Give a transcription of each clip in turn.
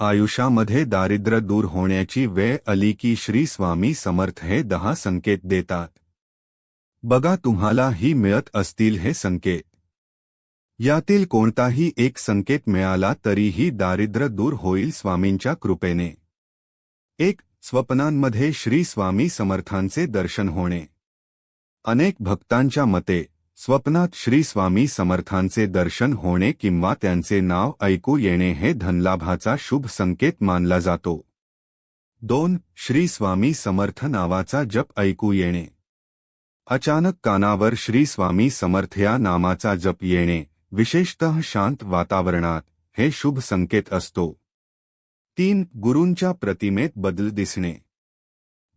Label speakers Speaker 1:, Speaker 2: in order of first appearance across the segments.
Speaker 1: आयुष्यामध्ये दारिद्र्य दूर होण्याची वेळ आली की श्री स्वामी समर्थ हे दहा संकेत देतात. बघा तुम्हाला ही मिळत असतील हे संकेत. यातील कोणताही एक संकेत मिळाला तरीही दारिद्र्य दूर होईल स्वामींच्या कृपेने. एक स्वप्नांमध्ये श्री स्वामी समर्थांचे दर्शन होणे. अनेक भक्तांच्या मते स्वप्नात श्री स्वामी समर्थांचे दर्शन होणे किंवा त्यांचे नाव ऐकू येणे हे धनलाभाचा शुभ संकेत मानला जातो. दोन श्री स्वामी समर्थ नावाचा जप ऐकू येणे. अचानक कानावर श्री स्वामी समर्थ या नामाचा जप येणे विशेषतः शांत वातावरणात हे शुभ संकेत असतो. तीन गुरूंच्या प्रतिमेत बदल दिसणे.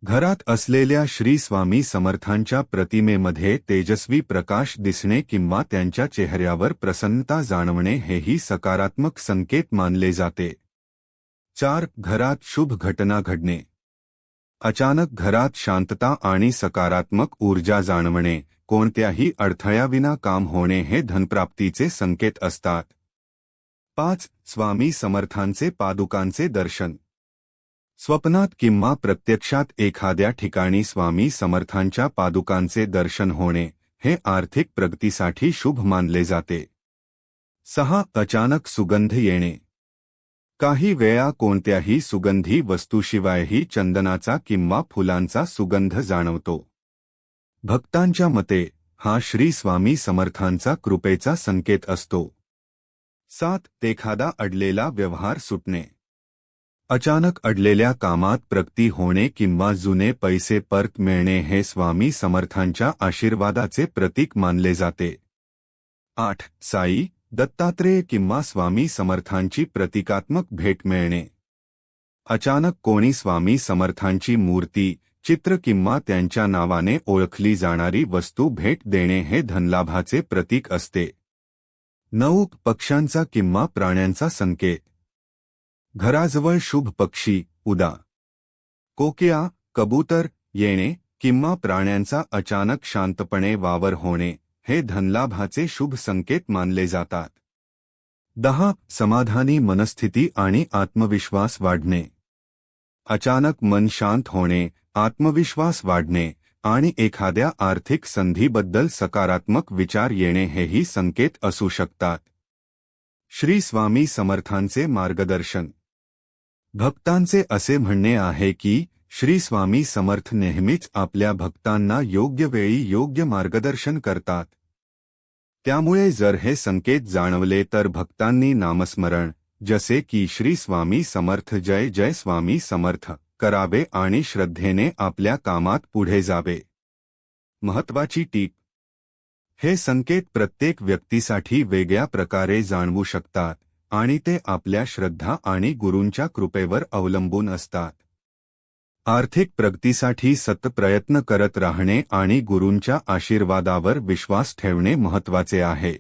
Speaker 1: घरात असलेल्या श्री स्वामी समर्थांच्या प्रतिमेमध्ये तेजस्वी प्रकाश दिसणे किंवा त्यांच्या चेहऱ्यावर प्रसन्नता जाणवणे हेही सकारात्मक संकेत मानले जाते. चार घरात शुभ घटना घडणे. अचानक घरात शांतता आणि सकारात्मक ऊर्जा जाणवणे कोणत्याही अडथळ्याविना काम होणे हे धनप्राप्तीचे संकेत असतात. पाच स्वामी समर्थांचे पादुकांचे दर्शन. स्वप्नात किंवा प्रत्यक्षात एखाद्या ठिकाणी स्वामी समर्थांच्या पादुकांचे दर्शन होणे हे आर्थिक प्रगतीसाठी शुभ मानले जाते. सहा अचानक सुगंध येणे. काही वेळा कोणत्याही सुगंधी वस्तूशिवायही चंदनाचा किंवा फुलांचा सुगंध जाणवतो. भक्तांच्या मते हा श्री स्वामी समर्थांचा कृपेचा संकेत असतो. सात एखादा अडलेला व्यवहार सुटणे. अचानक अडलेल्या कामात प्रगती होणे किंवा जुने पैसे परत मिळणे हे स्वामी समर्थांच्या आशीर्वादाचे प्रतीक मानले जाते. आठ. साई दत्तात्रेय किंवा स्वामी समर्थांची प्रतिकात्मक भेट मिळणे. अचानक कोणी स्वामी समर्थांची मूर्ती चित्र किंवा त्यांच्या नावाने ओळखली जाणारी वस्तू भेट देणे हे धनलाभाचे प्रतीक असते. नऊ. पक्ष्यांचा किंवा प्राण्यांचा संकेत. घराजवळ शुभ पक्षी, उदा. कोकिया, कबूतर, येणे किंवा प्राण्यांचा अचानक शांतपणे वावर होणे, हे धनलाभाचे शुभ संकेत मानले जातात. दहा, समाधानी मनस्थिती आणि आत्मविश्वास वाढणे. अचानक मन शांत होणे, आत्मविश्वास वाढणे आणि एखाद्या आर्थिक संधीबद्दल सकारात्मक विचार येणे हेही संकेत असू शकतात. श्री स्वामी समर्थांचे मार्गदर्शन भक्तांचे असे म्हणणे आहे की श्री स्वामी समर्थ नेहमीच आपल्या भक्तांना योग्य वेळी योग्य मार्गदर्शन करतात. त्यामुळे जर हे संकेत जाणवले तर भक्तांनी नामस्मरण जसे की श्री स्वामी समर्थ जय जय स्वामी समर्थ करावे आणि श्रद्धेने आपल्या कामात पुढे जावे. महत्वाची टीप. हे संकेत प्रत्येक व्यक्तीसाठी वेगळ्या प्रकारे जाणवू शकतात. आणि ते आपल्या श्रद्धा आणि गुरूंच्या कृपेवर अवलंबून असतात. आर्थिक प्रगतीसाठी सत प्रयत्न करत राहणे आणि गुरूंच्या आशीर्वादावर विश्वास ठेवणे महत्त्वाचे आहे.